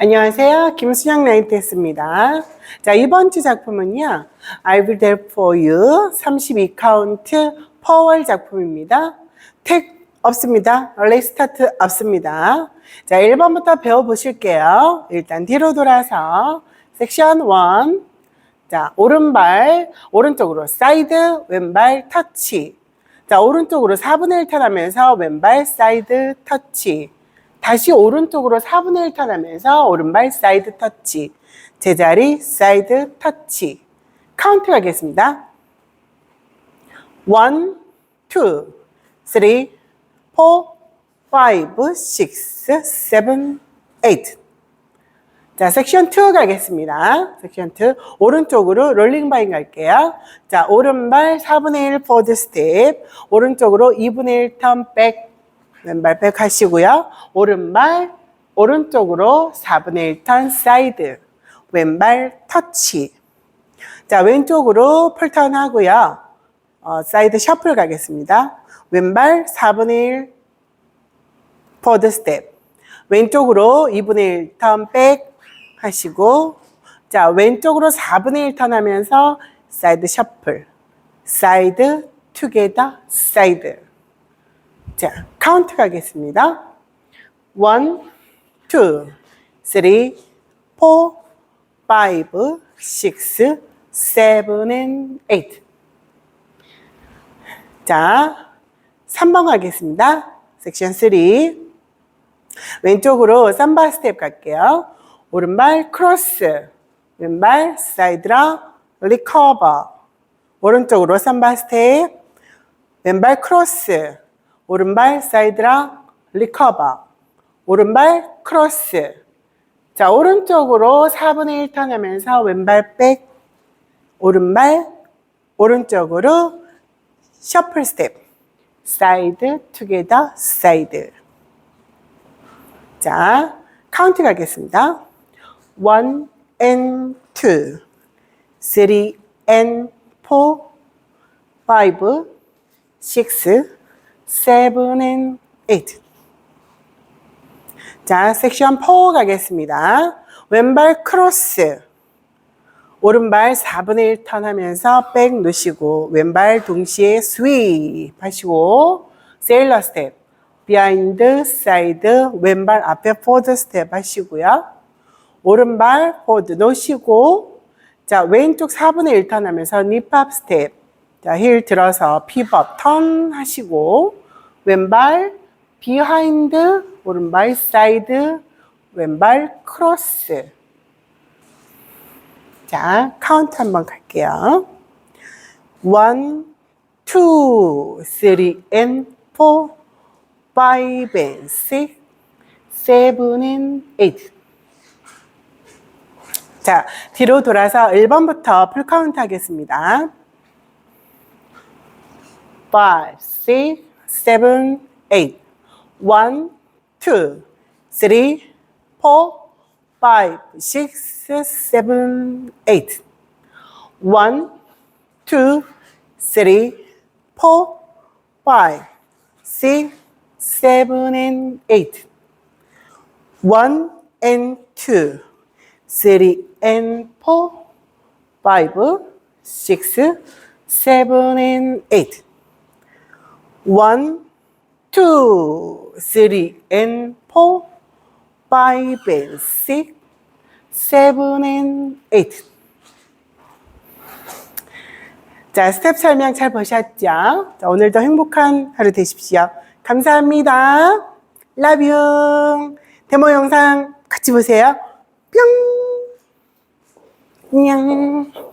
안녕하세요. 김수영 라이트했습니다. 자, 이번 주 작품은요. I will there for you 32 카운트 퍼월 작품입니다. 택 없습니다. 레스타트 없습니다. 자, 1번부터 배워보실게요. 일단 뒤로 돌아서 섹션 1. 자, 오른발, 오른쪽으로 사이드, 왼발 터치. 자, 오른쪽으로 4분의 1 턴하면서 왼발 사이드 터치. 다시 오른쪽으로 4분의 1 턴 하면서 오른발 사이드 터치. 제자리 사이드 터치. 카운트 가겠습니다. 1, 2, 3, 4, 5, 6, 7, 8. 자, 섹션 2 가겠습니다. 섹션 2. 오른쪽으로 롤링 바인 갈게요. 자, 오른발 4분의 1 포드 스텝. 오른쪽으로 2분의 1 턴 백. 왼발 백 하시고요. 오른발 오른쪽으로 4분의 1턴 사이드. 왼발 터치. 자, 왼쪽으로 풀턴 하고요. 어, 사이드 셔플 가겠습니다. 왼발 4분의 1 포드 스텝. 왼쪽으로 2분의 1턴 백 하시고 자 왼쪽으로 4분의 1턴 하면서 사이드 셔플 사이드 투게더 사이드 자 카운트 가겠습니다 1 2 3 4 5 6 7 and 8 자, 3번 가겠습니다. 섹션 3. 왼쪽으로 삼바 스텝 갈게요. 오른발 크로스, 왼발 사이드라 리커버. 오른쪽으로 삼바 스텝, 왼발 크로스, 오른발 사이드라 리커버. 오른발 크로스. 자, 오른쪽으로 4분의 1턴 하면서 왼발 백, 오른발, 오른쪽으로 셔플 스텝. 사이드, 투게더, 사이드. 자, 카운트 가겠습니다. 1 and 2, 3 and 4, 5, 6, 7 and 8. 자, 섹션 4 가겠습니다. 왼발 크로스. 오른발 4분의 1턴 하면서 백 놓으시고, 왼발 동시에 스윕 하시고, 세일러 스텝. 비하인드, 사이드, 왼발 앞에 포드 스텝 하시고요. 오른발 포드 놓으시고, 자, 왼쪽 4분의 1턴 하면서 니팝 스텝. 자, 힐 들어서 피벗 턴 하시고, 왼발 비하인드, 오른발 사이드, 왼발 크로스. 자, 카운트 한번 갈게요. 1, 2, 3, and 4, 5 and 6, 7 and 8. 자, 뒤로 돌아서 1번부터 풀 카운트 하겠습니다. 5, 6, seven, eight. One, two, three, four, five, six, seven, eight. One, two, three, four, five, six, seven, and eight. One and two, three and four, five, six, seven, and eight. 1, 2, 3 and 4, 5 and 6, 7 and 8. 자, 스텝 설명 잘 보셨죠? 자, 오늘도 행복한 하루 되십시오. 감사합니다. You. 데모 영상 같이 보세요. 뿅. 안녕.